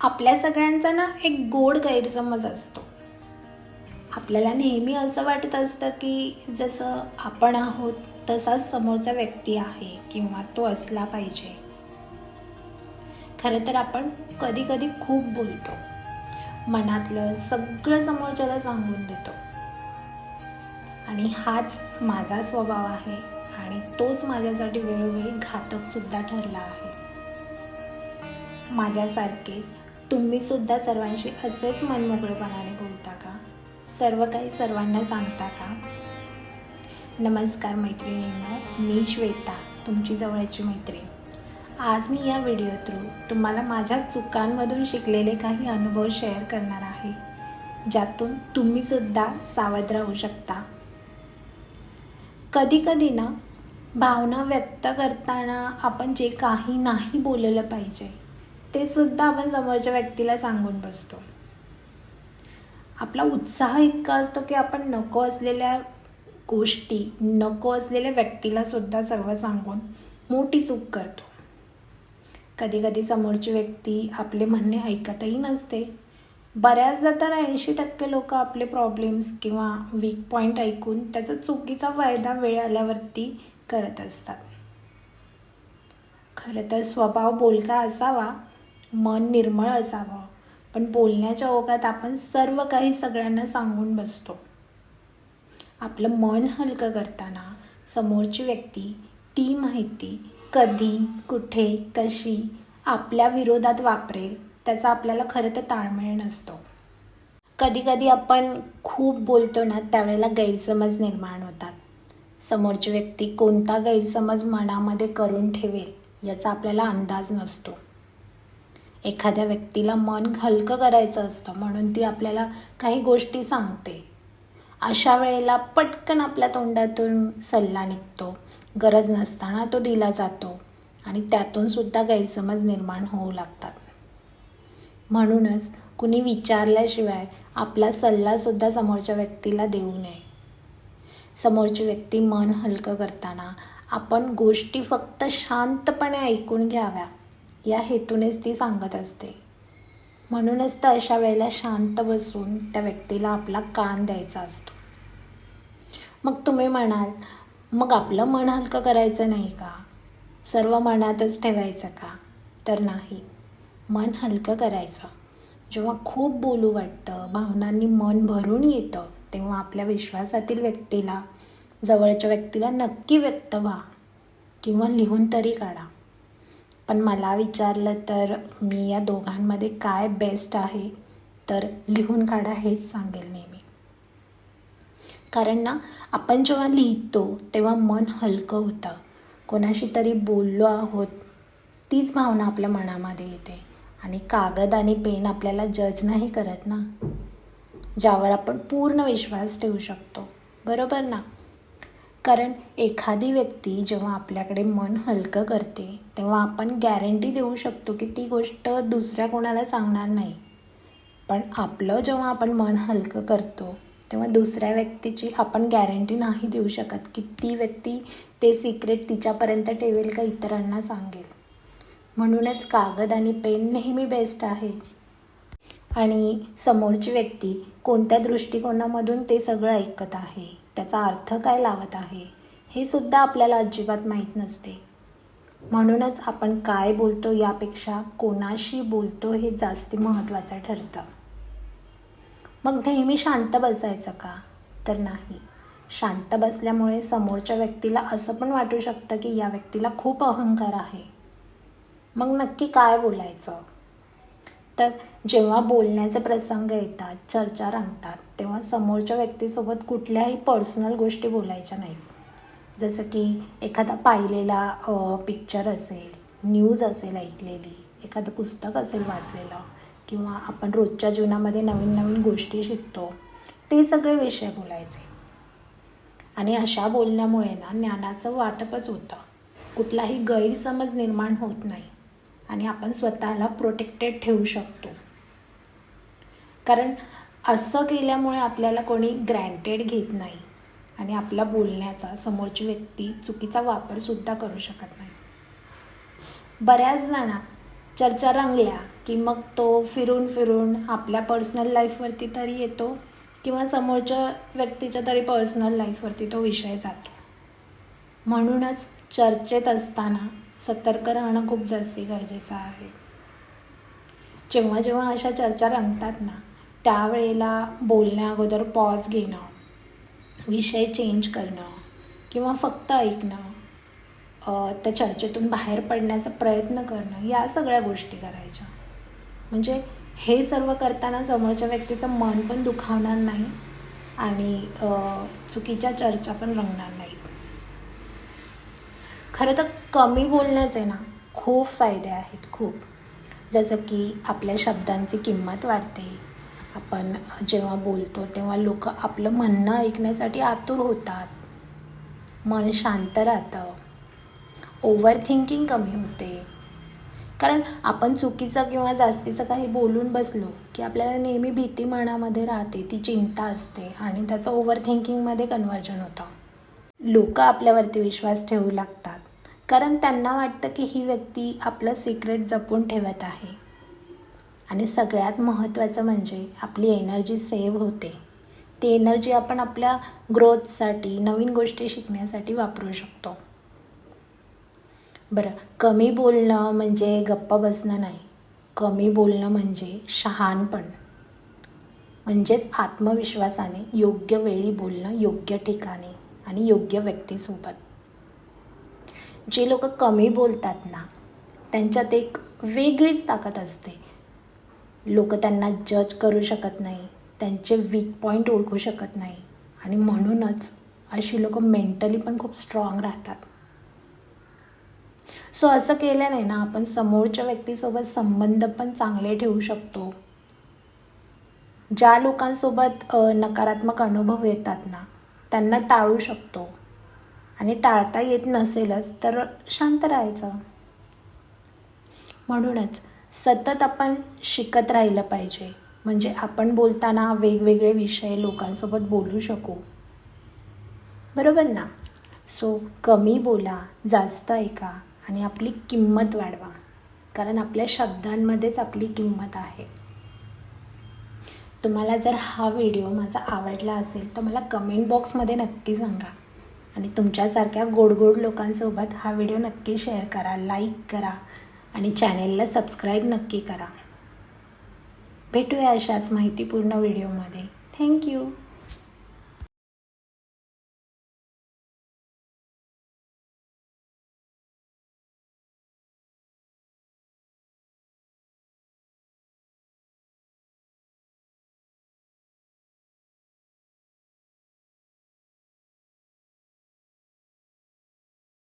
आपल्या सगळ्यांचा ना एक गोड गैरसमज असतो. आपल्याला नेहमी असं वाटत असतं की जसं आपण आहोत तसाच समोरचा व्यक्ती आहे किंवा तो असला पाहिजे. खरं तर आपण कधी कधी खूप बोलतो. मनातलं सगळं समोरच्याला सांगून देतो. आणि हाच माझा स्वभाव आहे आणि तोच माझ्यासाठी वेळोवेळी घातक सुद्धा ठरला आहे. माझ्यासारखेच तुम्ही सुद्धा सर्वांशी असेच मनमोकळेपणाने बोलता का? सर्व काही सर्वांना सांगता का? नमस्कार मैत्रिणींना मी श्वेता तुमची जवळची मैत्रीण. आज मी या व्हिडिओ थ्रू तुम्हाला माझ्या चुकांमधून शिकलेले काही अनुभव शेअर करणार आहे ज्यातून तुम्हीसुद्धा सावध राहू शकता. कधी कधी ना भावना व्यक्त करताना आपण जे काही नाही बोललं पाहिजे ते सुद्धा आपण समोरच्या व्यक्तीला सांगून बसतो. आपला उत्साह इतका असतो की आपण नको असलेल्या गोष्टी नको असलेल्या व्यक्तीला सुद्धा सर्व सांगून मोठी चूक करतो. कधी कधी समोरची व्यक्ती आपले म्हणणे ऐकतही नसते. बऱ्याचदा तर ऐंशी टक्के लोक आपले प्रॉब्लेम्स किंवा वीक पॉईंट ऐकून त्याचा चुकीचा फायदा वेळ आल्यावरती करत असतात. खरं तर स्वभाव बोलका असावा मन निर्मळ असावं. पण बोलण्याच्या ओघात आपण सर्व काही सगळ्यांना सांगून बसतो. आपलं मन हलकं करताना समोरची व्यक्ती ती माहिती कधी कुठे कशी आपल्या विरोधात वापरेल त्याचा आपल्याला खरं तर ताळमेळ नसतो. कधी कधी आपण खूप बोलतो ना त्यावेळेला गैरसमज निर्माण होतात. समोरची व्यक्ती कोणता गैरसमज मनामध्ये करून ठेवेल याचा आपल्याला अंदाज नसतो. एखाद्या व्यक्तीला मन हलकं करायचं असतं म्हणून ती आपल्याला काही गोष्टी सांगते. अशा वेळेला पटकन आपल्या तोंडातून सल्ला निघतो. गरज नसताना तो दिला जातो आणि त्यातून सुद्धा गैरसमज निर्माण होऊ लागतात. म्हणूनच कुणी विचारल्याशिवाय आपला सल्लासुद्धा समोरच्या व्यक्तीला देऊ नये. समोरची व्यक्ती मन हलकं करताना आपण गोष्टी फक्त शांतपणे ऐकून घ्याव्या. या हेतूनेच ती सांगत असते. म्हणूनच तर अशा वेळेला शांत बसून त्या व्यक्तीला आपला कान द्यायचा असतो. मग तुम्ही म्हणाल मग आपलं मन हलकं करायचं नाही का? सर्व मनातच ठेवायचं का? तर नाही. मन हलकं करायचं. जेव्हा खूप बोलू वाटतं भावनांनी मन भरून येतं तेव्हा आपल्या विश्वासातील व्यक्तीला जवळच्या व्यक्तीला नक्की व्यक्त व्हा. किंवा लिहून तरी काढा. पण मला विचारलं तर मी या दोघांमध्ये काय बेस्ट आहे? तर लिहून काढा हेच सांगेल नेहमी. कारण ना आपण जेव्हा लिहितो तेव्हा मन हलकं होतं. कोणाशी तरी बोललो आहोत तीच भावना आपल्या मनामध्ये येते. आणि कागद आणि पेन आपल्याला जज नाही करत ना. ज्यावर आपण पूर्ण विश्वास ठेवू शकतो. बरोबर ना? कारण एखादी व्यक्ती जेव्हा आपल्याकडे मन हलकं करते तेव्हा आपण गॅरंटी देऊ शकतो की ती गोष्ट दुसऱ्या कोणाला सांगणार नाही. पण आपलं जेव्हा आपण मन हलकं करतो तेव्हा दुसऱ्या व्यक्तीची आपण गॅरंटी नाही देऊ शकत की ती व्यक्ती ते सिक्रेट तिच्यापर्यंत ठेवेल का इतरांना सांगेल. म्हणूनच कागद आणि पेन नेहमी बेस्ट आहे. आणि समोरची व्यक्ती कोणत्या दृष्टिकोनामधून ते सगळं ऐकत आहे त्याचा अर्थ काय लावत आहे हे सुद्धा आपल्याला अजिबात माहीत नसते. म्हणूनच आपण काय बोलतो यापेक्षा कोणाशी बोलतो हे जास्त महत्त्वाचं ठरतं. मग नेहमी शांत बसायचं का? तर नाही. शांत बसल्यामुळे समोरच्या व्यक्तीला असं पण वाटू शकतं की या व्यक्तीला खूप अहंकार आहे. मग नक्की काय बोलायचं? तर जेव्हा बोलण्याचे प्रसंग येतात चर्चा रंगतात तेव्हा समोरच्या व्यक्तीसोबत कुठल्याही पर्सनल गोष्टी बोलायच्या नाहीत. जसं की एखादा पाहिलेला पिक्चर असेल न्यूज असेल ऐकलेली एखादं पुस्तक असेल वाचलेलं किंवा आपण रोजच्या जीवनामध्ये नवीन नवीन गोष्टी शिकतो ते सगळे विषय बोलायचे. आणि अशा बोलण्यामुळे ना ज्ञानाचं वाटपच होतं. कुठलाही गैरसमज निर्माण होत नाही. आणि आपण स्वतःला प्रोटेक्टेड ठेवू शकतो. कारण असं केल्यामुळे आपल्याला कोणी ग्रँटेड घेत नाही. आणि आपला बोलण्याचा समोरची व्यक्ती चुकीचा वापरसुद्धा करू शकत नाही. बऱ्याच जणा चर्चा रंगल्या की मग तो फिरून फिरून आपल्या पर्सनल लाईफवरती तरी येतो किंवा समोरच्या व्यक्तीच्या तरी पर्सनल लाईफवरती तो विषय जातो. म्हणूनच चर्चेत असताना सतर्क राहणं खूप जास्ती गरजेचं आहे. जेव्हा जेव्हा अशा चर्चा रंगतात ना त्यावेळेला बोलण्या अगोदर पॉज घेणं विषय चेंज करणं किंवा फक्त ऐकणं त्या चर्चेतून बाहेर पडण्याचा प्रयत्न करणं या सगळ्या गोष्टी करायच्या. म्हणजे हे सर्व करताना समोरच्या व्यक्तीचं मन पण दुखावणार नाही आणि चुकीच्या चर्चा पण रंगणार नाहीत. खरं तर कमी बोलण्याचे ना खूप फायदे आहेत खूप. जसं की आपल्या शब्दांची किंमत वाढते. आपण जेव्हा बोलतो तेव्हा लोक आपलं म्हणणं ऐकण्यासाठी आतुर होतात. मन शांत राहतं. ओव्हर थिंकिंग कमी होते. कारण आपण चुकीचं किंवा जास्तीचं काही बोलून बसलो की आपल्याला नेहमी भीती मनामध्ये राहते ती चिंता असते आणि त्याचं ओव्हर थिंकिंगमध्ये कन्वर्जन होतं. लोक आपल्यावरती विश्वास ठेवू लागतात. कारण त्यांना वाटतं की ही व्यक्ती आपलं सिक्रेट जपून ठेवत आहे. आणि सगळ्यात महत्त्वाचं म्हणजे आपली एनर्जी सेव्ह होते. ती एनर्जी आपण आपल्या ग्रोथसाठी नवीन गोष्टी शिकण्यासाठी वापरू शकतो. बरं कमी बोलणं म्हणजे गप्प बसणं नाही. कमी बोलणं म्हणजे शहाणपण. म्हणजेच आत्मविश्वासाने योग्य वेळी बोलणं योग्य ठिकाणी आणि योग्य व्यक्तीसोबत. जे लोक कमी बोलतात ना त्यांच्यात एक वेगळीच ताकद असते. लोक त्यांना जज करू शकत नाही त्यांचे वीक पॉईंट ओळखू शकत नाही आणि म्हणूनच अशी लोक मेंटली पण खूप स्ट्रॉंग राहतात. सो असं केल्याने ना आपण समोरच्या व्यक्तीसोबत संबंध पण चांगले ठेवू शकतो. ज्या लोकांसोबत नकारात्मक अनुभव येतात ना त्यांना टाळू शकतो. आणि टाळता येत नसेलच तर शांत राहायचं. म्हणूनच सतत आपण शिकत राहिलं पाहिजे. म्हणजे आपण बोलताना वेगवेगळे विषय लोकांसोबत बोलू शकू. बरोबर ना? सो कमी बोला जास्त ऐका आणि आपली किंमत वाढवा. कारण आपल्या शब्दांमध्येच आपली किंमत आहे. तुम्हाला जर हा व्हिडिओ माझा आवडला असेल तर मला कमेंट बॉक्समध्ये नक्की सांगा. आणि तुमच्यासारख्या गोड गोड लोकांसोबत हा व्हिडिओ नक्की शेअर करा लाईक करा आणि चॅनेलला सबस्क्राईब नक्की करा. भेटूया अशाच माहितीपूर्ण व्हिडिओमध्ये. थँक्यू